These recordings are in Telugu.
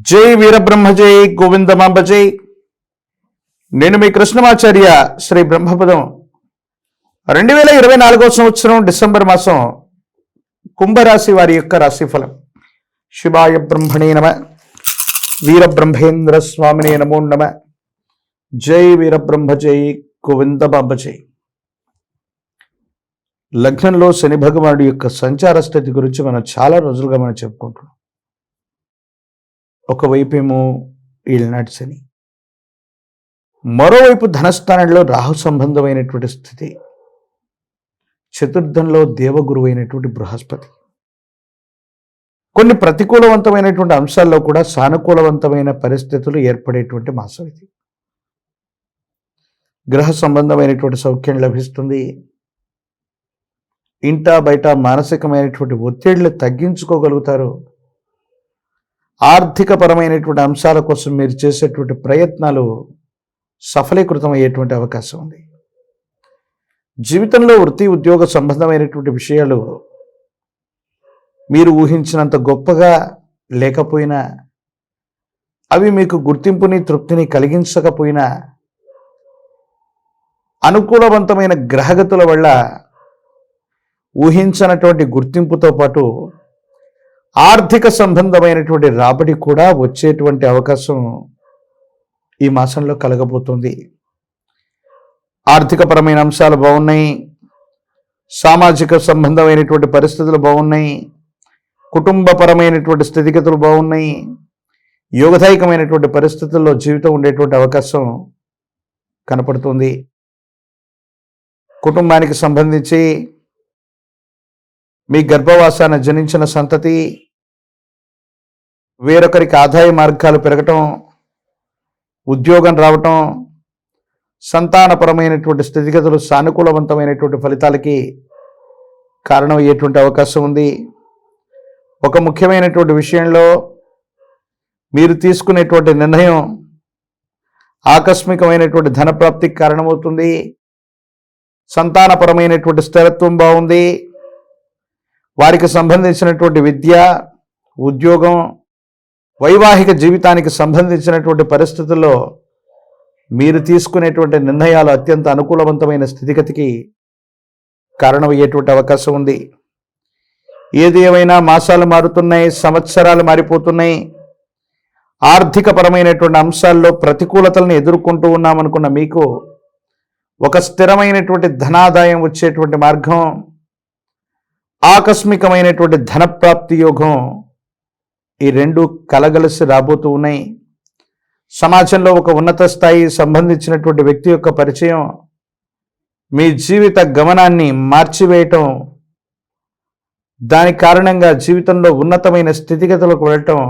జై వీరబ్రహ్మ జై గోవిందమాంబ జై. నేను మీ కృష్ణమాచార్య శ్రీ బ్రహ్మపదం. రెండు వేల ఇరవై నాలుగో సంవత్సరం డిసెంబర్ మాసం కుంభరాశి వారి యొక్క రాశిఫలం. శివాయ బ్రహ్మణే నమ. వీరబ్రహ్మేంద్ర స్వామినే నమో నమ. జై వీరబ్రహ్మ జై గోవిందమాంబ జై. లగ్నంలో శని భగవానుడి యొక్క సంచార స్థితి గురించి మనం చాలా రోజులుగా మనం చెప్పుకుంటున్నాం. ఒకవైపు ఏమో ఈళ్ళనాటి శని. మరోవైపు ధనస్థానంలో రాహు సంబంధమైనటువంటి స్థితి. చతుర్థంలో దేవగురువు అయినటువంటి బృహస్పతి. కొన్ని ప్రతికూలవంతమైనటువంటి అంశాల్లో కూడా సానుకూలవంతమైన పరిస్థితులు ఏర్పడేటువంటి మాసం ఇది గ్రహ సంబంధమైనటువంటి సౌఖ్యం లభిస్తుంది. ఇంటా బయట మానసికమైనటువంటి ఒత్తిళ్ళు తగ్గించుకోగలుగుతారు. ఆర్థికపరమైనటువంటి అంశాల కోసం మీరు చేసేటువంటి ప్రయత్నాలు సఫలీకృతం అయ్యేటువంటి అవకాశం ఉంది. జీవితంలో వృత్తి ఉద్యోగ సంబంధమైనటువంటి విషయాలు మీరు ఊహించినంత గొప్పగా లేకపోయినా అవి మీకు గుర్తింపుని తృప్తిని కలిగించకపోయినా అనుకూలవంతమైన గ్రహగతుల వల్ల ఊహించనటువంటి గుర్తింపుతో పాటు ఆర్థిక సంబంధమైనటువంటి రాబడి కూడా వచ్చేటువంటి అవకాశం ఈ మాసంలో కలగబోతుంది. ఆర్థికపరమైన అంశాలు బాగున్నాయి. సామాజిక సంబంధమైనటువంటి పరిస్థితులు బాగున్నాయి. కుటుంబపరమైనటువంటి స్థితిగతులు బాగున్నాయి. యోగదాయకమైనటువంటి పరిస్థితుల్లో జీవితం ఉండేటువంటి అవకాశం కనపడుతుంది. కుటుంబానికి సంబంధించి మీ గర్భవాసాన జనించిన సంతతి వేరొకరికి ఆదాయ మార్గాలు పెరగటం ఉద్యోగం రావటం సంతానపరమైనటువంటి స్థితిగతులు సానుకూలవంతమైనటువంటి ఫలితాలకి కారణమయ్యేటువంటి అవకాశం ఉంది. ఒక ముఖ్యమైనటువంటి విషయంలో మీరు తీసుకునేటువంటి నిర్ణయం ఆకస్మికమైనటువంటి ధనప్రాప్తికి కారణమవుతుంది. సంతానపరమైనటువంటి స్థిరత్వం బాగుంది. వారికి సంబంధించినటువంటి విద్య ఉద్యోగం వైవాహిక జీవితానికి సంబంధించినటువంటి పరిస్థితుల్లో మీరు తీసుకునేటువంటి నిర్ణయాలు అత్యంత అనుకూలవంతమైన స్థితిగతికి కారణమయ్యేటువంటి అవకాశం ఉంది. ఏది ఏమైనా మాసాలు మారుతున్నాయి సంవత్సరాలు మారిపోతున్నాయి. ఆర్థికపరమైనటువంటి అంశాల్లో ప్రతికూలతలను ఎదుర్కొంటూ ఉన్నామనుకున్న మీకు ఒక స్థిరమైనటువంటి ధనాదాయం వచ్చేటువంటి మార్గం ఆకస్మికమైనటువంటి ధనప్రాప్తి యోగం ఈ రెండు కలగలిసి రాబోతూ ఉన్నాయి. సమాజంలో ఒక ఉన్నత స్థాయి సంబంధించినటువంటి వ్యక్తి యొక్క పరిచయం మీ జీవిత గమనాన్ని మార్చివేయటం దాని కారణంగా జీవితంలో ఉన్నతమైన స్థితిగతులకు వెళ్ళటం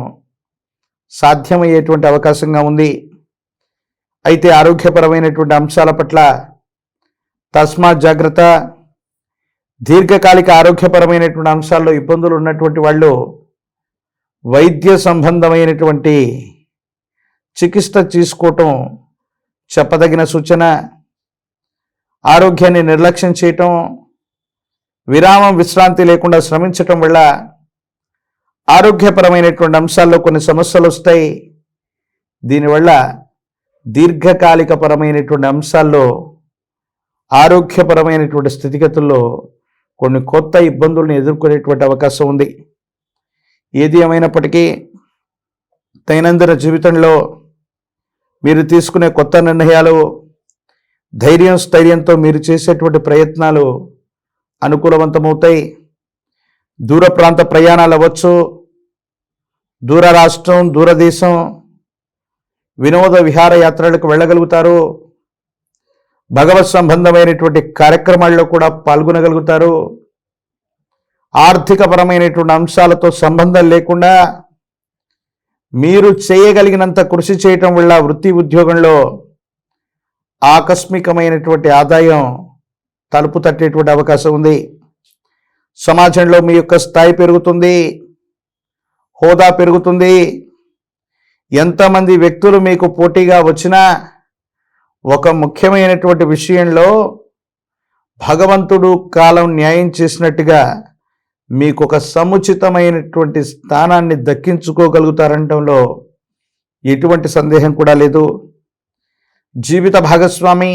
సాధ్యమయ్యేటువంటి అవకాశంగా ఉంది. అయితే ఆరోగ్యపరమైనటువంటి అంశాల పట్ల తస్మాత్ జాగ్రత్త దీర్ఘకాలిక ఆరోగ్యపరమైనటువంటి అంశాల్లో ఇబ్బందులు ఉన్నటువంటి వాళ్ళు వైద్య సంబంధమైనటువంటి చికిత్స తీసుకోవటం చెప్పదగిన సూచన. ఆరోగ్యాన్ని నిర్లక్ష్యం చేయటం విరామం విశ్రాంతి లేకుండా శ్రమించటం వల్ల ఆరోగ్యపరమైనటువంటి అంశాల్లో కొన్ని సమస్యలు వస్తాయి. దీనివల్ల దీర్ఘకాలిక పరమైనటువంటి అంశాల్లో ఆరోగ్యపరమైనటువంటి స్థితిగతుల్లో కొన్ని కొత్త ఇబ్బందులను ఎదుర్కొనేటువంటి అవకాశం ఉంది. ఏది ఏమైనప్పటికీ దైనందిన జీవితంలో మీరు తీసుకునే కొత్త నిర్ణయాలు ధైర్యం స్థైర్యంతో మీరు చేసేటువంటి ప్రయత్నాలు అనుకూలవంతమవుతాయి. దూర ప్రాంత ప్రయాణాలు అవ్వచ్చు దూర రాష్ట్రం దూరదేశం వినోద విహారయాత్రలకు వెళ్ళగలుగుతారు భగవత్ సంబంధమైనటువంటి కార్యక్రమాల్లో కూడా పాల్గొనగలుగుతారు. ఆర్థికపరమైనటువంటి అంశాలతో సంబంధం లేకుండా మీరు చేయగలిగినంత కృషి చేయటం వల్ల వృత్తి ఉద్యోగంలో ఆకస్మికమైనటువంటి ఆదాయం తలుపు తట్టేటువంటి అవకాశం ఉంది. సమాజంలో మీ యొక్క స్థాయి పెరుగుతుంది. హోదా పెరుగుతుంది. ఎంతమంది వ్యక్తులు మీకు పోటీగా వచ్చినా ఒక ముఖ్యమైనటువంటి విషయంలో భగవంతుడు కాలం న్యాయం చేసినట్టుగా మీకు ఒక సముచితమైనటువంటి స్థానాన్ని దక్కించుకోగలుగుతారంటంలో ఎటువంటి సందేహం కూడా లేదు. జీవిత భాగస్వామి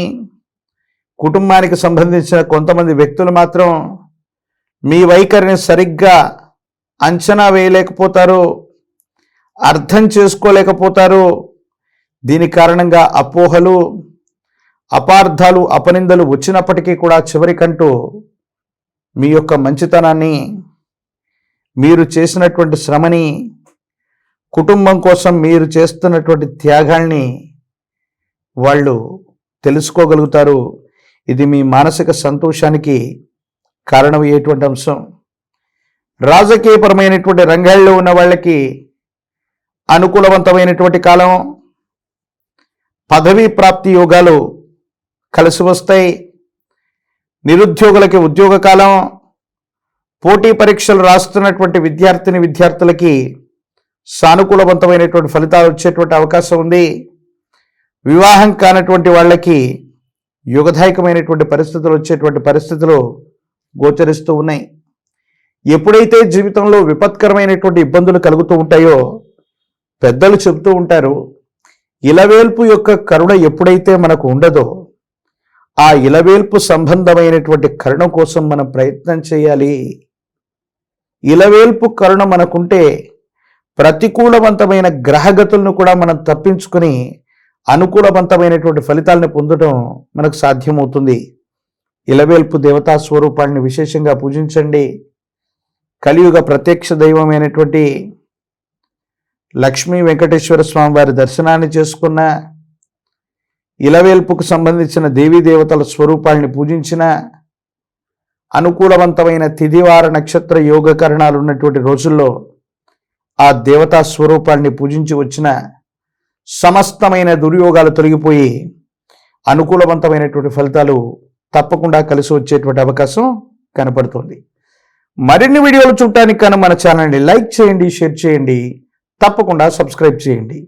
కుటుంబానికి సంబంధించిన కొంతమంది వ్యక్తులు మాత్రం మీ వైఖరిని సరిగ్గా అంచనా వేయలేకపోతారు అర్థం చేసుకోలేకపోతారు. దీని కారణంగా అపోహలు అపార్థాలు అపనిందలు వచ్చినప్పటికీ కూడా చివరికంటూ మీ యొక్క మంచితనాన్ని మీరు చేసినటువంటి శ్రమని కుటుంబం కోసం మీరు చేస్తున్నటువంటి త్యాగాల్ని వాళ్ళు తెలుసుకోగలుగుతారు. ఇది మీ మానసిక సంతోషానికి కారణమయ్యేటువంటి అంశం. రాజకీయపరమైనటువంటి రంగాల్లో ఉన్న వాళ్ళకి అనుకూలవంతమైనటువంటి కాలం పదవీ ప్రాప్తి యోగాలు కలిసి వస్తాయి. నిరుద్యోగులకి ఉద్యోగ కాలం పోటీ పరీక్షలు రాస్తున్నటువంటి విద్యార్థిని విద్యార్థులకి సానుకూలవంతమైనటువంటి ఫలితాలు వచ్చేటువంటి అవకాశం ఉంది. వివాహం కానటువంటి వాళ్ళకి యుగదాయకమైనటువంటి పరిస్థితులు వచ్చేటువంటి పరిస్థితులు గోచరిస్తూ ఉన్నాయి. ఎప్పుడైతే జీవితంలో విపత్కరమైనటువంటి ఇబ్బందులు కలుగుతూ ఉంటాయో పెద్దలు చెబుతూ ఉంటారు ఇలవేల్పు యొక్క కరుణ ఎప్పుడైతే మనకు ఉండదో ఆ ఇలవేల్పు సంబంధమైనటువంటి కరుణ కోసం మనం ప్రయత్నం చేయాలి. ఇలవేల్పు కరుణ మనకుంటే ప్రతికూలవంతమైన గ్రహగతులను కూడా మనం తప్పించుకుని అనుకూలవంతమైనటువంటి ఫలితాలను పొందడం మనకు సాధ్యమవుతుంది. ఇలవేల్పు దేవతా స్వరూపాన్ని విశేషంగా పూజించండి. కలియుగ ప్రత్యక్ష దైవమైనటువంటి లక్ష్మీ వెంకటేశ్వర స్వామి వారి దర్శనాన్ని చేసుకున్న ఇలవేల్పుకు సంబంధించిన దేవీ దేవతల స్వరూపాల్ని పూజించిన అనుకూలవంతమైన తిదివార నక్షత్ర యోగకరణాలు ఉన్నటువంటి రోజుల్లో ఆ దేవతా స్వరూపాన్ని పూజించి వచ్చిన సమస్తమైన దుర్యోగాలు తొలగిపోయి అనుకూలవంతమైనటువంటి ఫలితాలు తప్పకుండా కలిసి వచ్చేటువంటి అవకాశం కనపడుతుంది. మరిన్ని వీడియోలు చూడటానికి కానీ మన ఛానల్ని లైక్ చేయండి షేర్ చేయండి తప్పకుండా సబ్స్క్రైబ్ చేయండి.